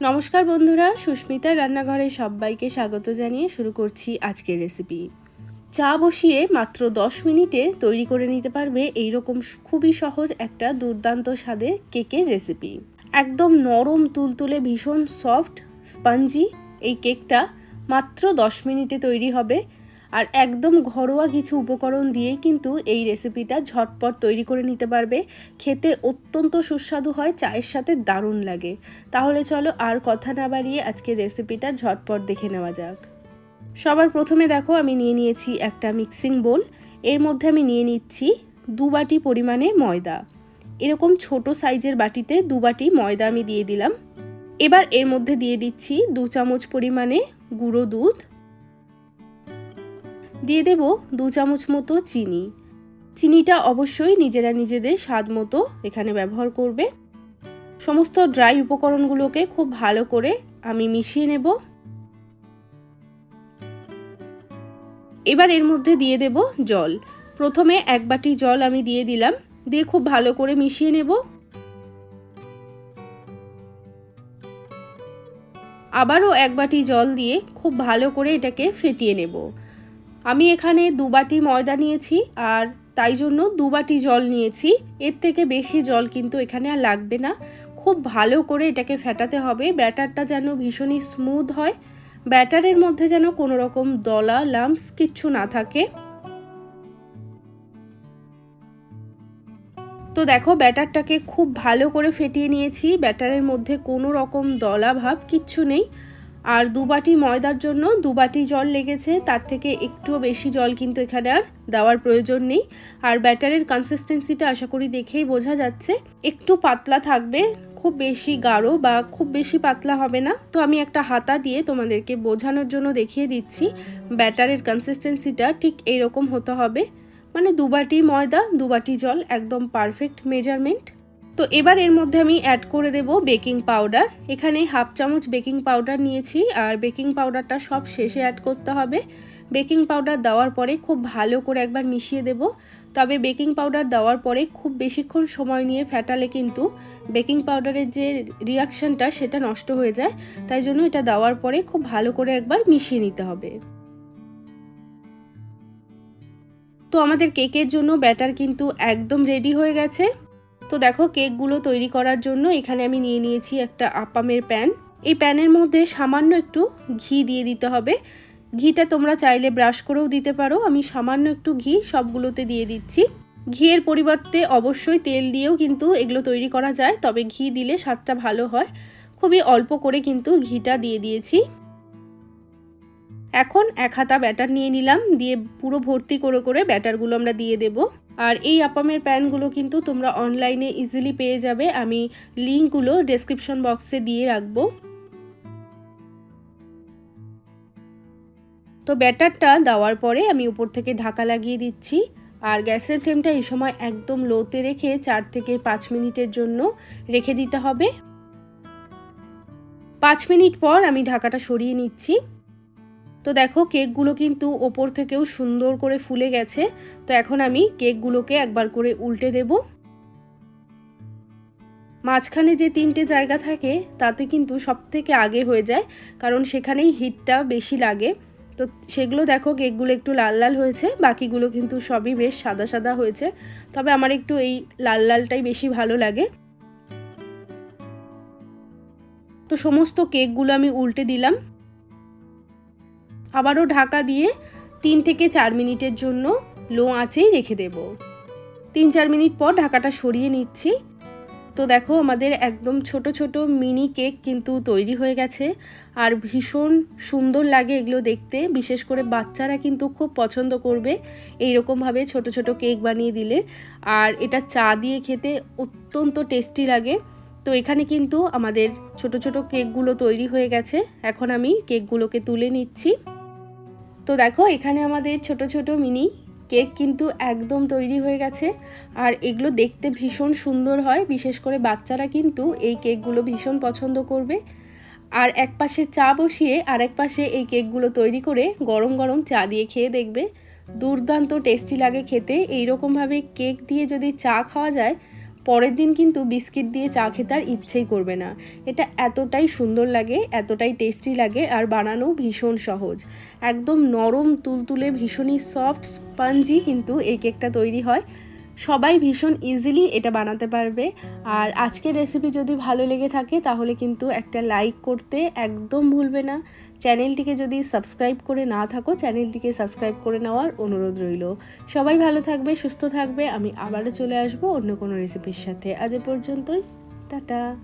নমস্কার বন্ধুরা, সুস্মিতার রান্নাঘরে সবাইকে স্বাগত জানিয়ে শুরু করছি আজকের রেসিপি চা বসিয়ে মাত্র 10 মিনিটে তৈরি করে নিতে পারবে এই রকম খুবই সহজ একটা দুর্দান্ত স্বাদের কেকের রেসিপি একদম নরম, তুলতুলে, ভীষণ সফট স্পঞ্জি এই কেকটা মাত্র 10 মিনিটে তৈরি হবে। আর একদম ঘরোয়া কিছু উপকরণ দিয়েই কিন্তু এই রেসিপিটা ঝটপট তৈরি করে নিতে পারবে। খেতে অত্যন্ত সুস্বাদু হয়, চায়ের সাথে দারুণ লাগে। তাহলে চলো আর কথা না বাড়িয়ে আজকে রেসিপিটা ঝটপট দেখে নেওয়া যাক। সবার প্রথমে দেখো, আমি নিয়ে নিয়েছি একটা মিক্সিং বোল এর মধ্যে আমি নিয়ে নিচ্ছি দু বাটি পরিমাণে ময়দা। এরকম ছোট সাইজের বাটিতে দু বাটি ময়দা আমি দিয়ে দিলাম। এবার এর মধ্যে দিয়ে দিচ্ছি দু চামচ পরিমাণে গুঁড়ো দুধ। দিয়ে দেব দু চামচ মতো চিনি। চিনিটা অবশ্যই নিজেরা নিজেদের স্বাদ মতো এখানে ব্যবহার করবে। সমস্ত ড্রাই উপকরণগুলোকে খুব ভালো করে আমি মিশিয়ে নেব। এবার এর মধ্যে দিয়ে দেব জল। প্রথমে এক বাটি জল আমি দিয়ে দিলাম, দিয়ে খুব ভালো করে মিশিয়ে নেব। আবারও এক বাটি জল দিয়ে খুব ভালো করে এটাকে ফেটিয়ে নেব। আমি এখানে দু বাটি ময়দা নিয়েছি আর তাই জন্য দু বাটি জল নিয়েছি। এর থেকে বেশি জল কিন্তু এখানে আর লাগবে না। খুব ভালো করে এটাকে ফেটাতে হবে। ব্যাটারটা যেন ভীষণই স্মুথ হয়। ব্যাটারের মধ্যে যেন কোনো রকম দলা লাম্পস কিচ্ছু না থাকে। তো দেখো, ব্যাটারটাকে খুব ভালো করে ফেটিয়ে নিয়েছি। ব্যাটারের মধ্যে কোনো রকম দলা ভাব কিচ্ছু নেই। আর দু বাটি ময়দার জন্য দু বাটি জল লেগেছে, তার থেকে একটুও বেশি জল কিন্তু এখানে আর দেওয়ার প্রয়োজন নেই। আর ব্যাটারের কনসিস্টেন্সিটা আশা করি দেখেই বোঝা যাচ্ছে। একটু পাতলা থাকবে, খুব বেশি গাঢ় বা খুব বেশি পাতলা হবে না। তো আমি একটা হাতা দিয়ে তোমাদেরকে বোঝানোর জন্য দেখিয়ে দিচ্ছি, ব্যাটারের কনসিস্টেন্সিটা ঠিক এইরকম হতে হবে। মানে দু বাটি ময়দা, দু বাটি জল, একদম পারফেক্ট মেজারমেন্ট তো এবার এর মধ্যে আমি অ্যাড করে দেব বেকিং পাউডার এখানে হাফ চামচ বেকিং পাউডার নিয়েছি, আর বেকিং পাউডারটা সব শেষে অ্যাড করতে হবে। বেকিং পাউডার দেওয়ার পরে খুব ভালো করে একবার মিশিয়ে দেব। তবে বেকিং পাউডার দেওয়ার পরে খুব বেশিক্ষণ সময় নিয়ে ফেটালে কিন্তু বেকিং পাউডারের যে রিয়াকশানটা সেটা নষ্ট হয়ে যায়। তাই জন্য এটা দেওয়ার পরে খুব ভালো করে একবার মিশিয়ে নিতে হবে। তো আমাদের কেকের জন্য ব্যাটার কিন্তু একদম রেডি হয়ে গেছে। তো দেখো কেকগুলো তৈরি করার জন্য এখানে আমি নিয়ে নিয়েছি একটা আপামের প্যান। এই প্যানের মধ্যে সামান্য একটু ঘি দিয়ে দিতে হবে। ঘিটা তোমরা চাইলে ব্রাশ করেও দিতে পারো। আমি সামান্য একটু ঘি সবগুলোতে দিয়ে দিচ্ছি। ঘিয়ের পরিবর্তে অবশ্যই তেল দিয়েও কিন্তু এগুলো তৈরি করা যায়, তবে ঘি দিলে স্বাদটা ভালো হয়। খুবই অল্প করে কিন্তু ঘিটা দিয়ে দিয়েছি। এখন এক হাতা ব্যাটার নিয়ে নিলাম, দিয়ে পুরো ভর্তি করে করে ব্যাটারগুলো আমরা দিয়ে দেব। আর এই আপামের প্যানগুলো কিন্তু তোমরা অনলাইনে ইজিলি পেয়ে যাবে। আমি লিঙ্কগুলো ডেসক্রিপশন বক্সে দিয়ে রাখব। তো ব্যাটারটা দেওয়ার পরে আমি উপর থেকে ঢাকা লাগিয়ে দিচ্ছি। আর গ্যাসের ফ্লেমটা এই সময় একদম লোতে রেখে চার থেকে পাঁচ মিনিটের জন্য রেখে দিতে হবে। পাঁচ মিনিট পর আমি ঢাকাটা সরিয়ে নিচ্ছি। তো দেখো কেকগুলো কিন্তু ওপর থেকেও সুন্দর করে ফুলে গেছে। তো এখন আমি কেকগুলোকে একবার করে উল্টে দেব। মাঝখানে যে তিনটে জায়গা থাকে, তাতে কিন্তু সব থেকে আগে হয়ে যায়, কারণ সেখানেই হিটটা বেশি লাগে। তো সেগুলো দেখো, কেকগুলো একটু লাল লাল হয়েছে, বাকিগুলো কিন্তু সবই বেশ সাদা সাদা হয়েছে। তবে আমার একটু এই লাল লালটাই বেশি ভালো লাগে। তো সমস্ত কেকগুলো আমি উল্টে দিলাম। আবারও ঢাকা দিয়ে তিন থেকে চার মিনিটের জন্য লো আঁচেই রেখে দেব। তিন চার মিনিট পর ঢাকাটা সরিয়ে নিচ্ছি। তো দেখো আমাদের একদম ছোট ছোট মিনি কেক কিন্তু তৈরি হয়ে গেছে। আর ভীষণ সুন্দর লাগে এগুলো দেখতে। বিশেষ করে বাচ্চারা কিন্তু খুব পছন্দ করবে এইরকমভাবে ছোট ছোট কেক বানিয়ে দিলে। আর এটা চা দিয়ে খেতে অত্যন্ত টেস্টি লাগে। তো এখানে কিন্তু আমাদের ছোট ছোট কেকগুলো তৈরি হয়ে গেছে। এখন আমি কেকগুলোকে তুলে নিচ্ছি। তো দেখো, এখানে আমাদের ছোট ছোট মিনি কেক কিন্তু একদম তৈরি হয়ে গেছে। আর এগুলো দেখতে ভীষণ সুন্দর হয়, বিশেষ করে বাচ্চারা কিন্তু এই কেকগুলো ভীষণ পছন্দ করবে। আর এক পাশে চা বসিয়ে আর এক পাশে এই কেকগুলো তৈরি করে গরম গরম চা দিয়ে খেয়ে দেখবে। দুর্দান্ত টেস্টি লাগে খেতে। এইরকমভাবে কেক দিয়ে যদি চা খাওয়া যায় পরের দিন কিন্তু বিস্কিট দিয়ে চা খেতে আর ইচ্ছেই করবে না। এটা এতটাই সুন্দর লাগে, এতটাই টেস্টি লাগে আর বানানো ভীষণ সহজ। একদম নরম, তুলতুলে, ভীষণই সফট স্পঞ্জি কিন্তু এই কেকটা তৈরি হয়। সবাই ভীষণ ইজিলি এটা বানাতে পারবে। আর আজকের রেসিপি যদি ভালো লেগে থাকে তাহলে কিন্তু একটা লাইক করতে একদম ভুলবে না। চ্যানেলটিকে যদি সাবস্ক্রাইব করে না থাকো, চ্যানেলটিকে সাবস্ক্রাইব করে নেওয়ার অনুরোধ রইল। সবাই ভালো থাকবে, সুস্থ থাকবে। আমি আবারও চলে আসব অন্য কোনো রেসিপির সাথে। আজ এ পর্যন্তই। টাটা।